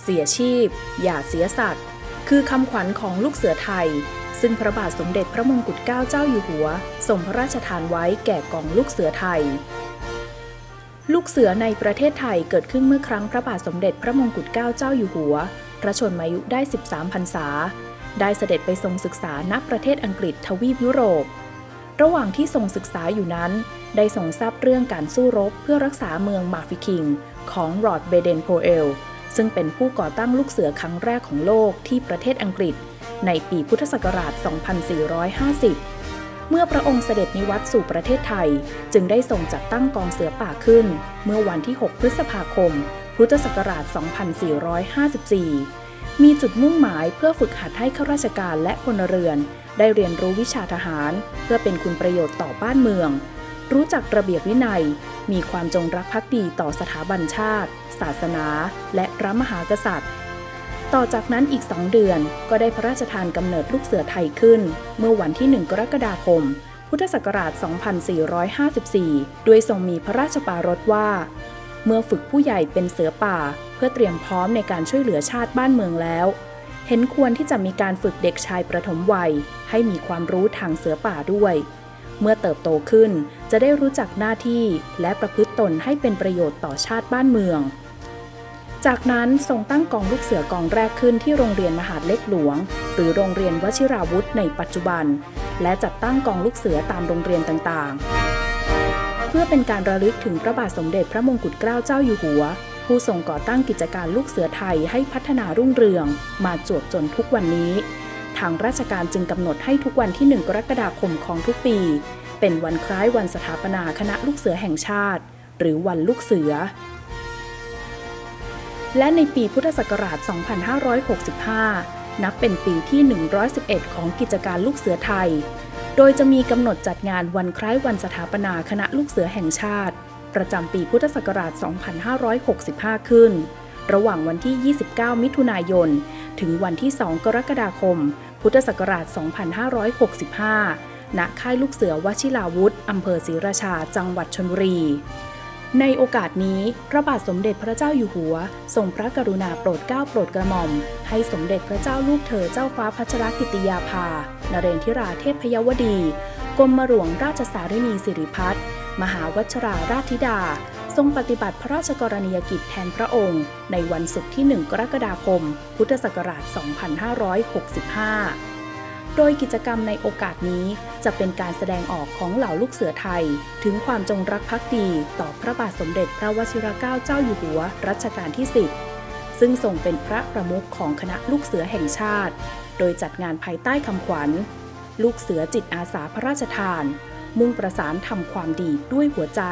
เสียชีพ อย่าเสียสัตว์ คือคำขวัญของลูกเสือไทย ซึ่งพระบาทสมเด็จพระมงกุฎเกล้าเจ้าอยู่หัวทรงพระราชทานไว้แก่กองลูกเสือไทย ลูกเสือในประเทศไทยเกิดขึ้นเมื่อครั้งพระบาทสมเด็จพระมงกุฎเกล้าเจ้าอยู่หัว พระชนมายุได้ 13พรรษา ได้เสด็จไปทรงศึกษาณประเทศอังกฤษทวีปยุโรป ระหว่างที่ทรงศึกษาอยู่นั้น ได้ทรงทราบเรื่องการสู้รบเพื่อรักษาเมืองมาฟิคิง ของรอดเบเดนโพเอล ซึ่งเป็นผู้ก่อตั้งลูกเสือครั้งแรกของโลกที่ประเทศอังกฤษ ในปีพุทธศักราช 2450 เมื่อพระองค์เสด็จนิวัตสู่ประเทศไทย จึงได้ทรงจัดตั้งกองเสือป่าขึ้น เมื่อวันที่ 6 พฤษภาคม พุทธศักราช 2454 มีจุดมุ่งหมายเพื่อฝึกหัดให้ข้าราชการและพลเรือน ได้เรียนรู้วิชาทหาร เพื่อเป็นคุณประโยชน์ต่อบ้านเมือง รู้จักระเบียบวินัย มีความจงรักภักดีต่อสถาบันชาติ ศาสนา และพระมหากษัตริย์ ต่อจากนั้นอีกสองเดือนก็ได้พระราชทานกำเนิดลูกเสือไทยขึ้น เมื่อวันที่ 1 กรกฎาคม พุทธศักราช 2454 ด้วยทรงมีพระราชปารถว่า เมื่อฝึกผู้ใหญ่เป็นเสือป่า เพื่อเตรียมพร้อมในการช่วยเหลือชาติบ้านเมืองแล้วเห็นควรที่จะมีการฝึกเด็กชายประถมวัย ให้มีความรู้ทางเสือป่าด้วย เมื่อเติบโตขึ้น จะได้รู้จักหน้าที่และประพฤติตนให้เป็นประโยชน์ต่อชาติบ้านเมือง จากนั้นทรงตั้งกองลูกเสือกองแรกขึ้นที่โรงเรียนมหาดเล็กหลวง หรือโรงเรียนวชิราวุธในปัจจุบัน และจัดตั้งกองลูกเสือตามโรงเรียนต่างๆ เพื่อเป็นการระลึกถึงพระบาทสมเด็จพระมงกุฎเกล้าเจ้าอยู่หัว ผู้ทรงก่อตั้งกิจการลูกเสือไทยให้พัฒนารุ่งเรือง มาจวบจนทุกวันนี้ ทางราชการจึงกำหนดให้ทุกวันที่ 1 กรกฎาคมของทุกปี เป็นวันคล้ายวันสถาปนาคณะลูกเสือแห่งชาติ หรือวันลูกเสือ และในปีพุทธศักราช 2565 นับเป็นปีที่ 111 ของกิจการลูกเสือไทย โดยจะมีกำหนดจัดงานวันคล้ายวันสถาปนาคณะลูกเสือแห่งชาติ ประจำปีพุทธศักราช 2565 ขึ้น ระหว่างวันที่ 29 มิถุนายน ถึงวันที่ 2 กรกฎาคม พุทธศักราช 2565 ณค่ายลูกเสือวชิราวุธอำเภอศรีราชา จังหวัดชลบุรี ในโอกาสนี้ พระบาทสมเด็จพระเจ้าอยู่หัว ทรงพระกรุณาโปรดเกล้าโปรดกระหม่อม ให้สมเด็จพระเจ้าลูกเธอเจ้าฟ้าพัชรกิติยาภา นเรนทิราเทพยวดี กรมหลวงราชสารินีสิริพัฒน์มหาวัชราราชธิดา ทรงปฏิบัติพระราชกรณียกิจแทนพระองค์ ในวันศุกร์ที่ 1 กรกฎาคม พุทธศักราช 2565 โดยกิจกรรมในโอกาสนี้จะเป็นการแสดงออกของเหล่าลูกเสือไทย ถึงความจงรักภักดี ต่อพระบาทสมเด็จพระวชิรเกล้าเจ้าอยู่หัวรัชกาลที่ 10 ซึ่งทรงเป็นพระประมุขของคณะลูกเสือแห่งชาติ โดยจัดงานภายใต้คำขวัญ ลูกเสือจิตอาสาพระราชทาน มุ่งประสานทำความดีด้วยหัวใจ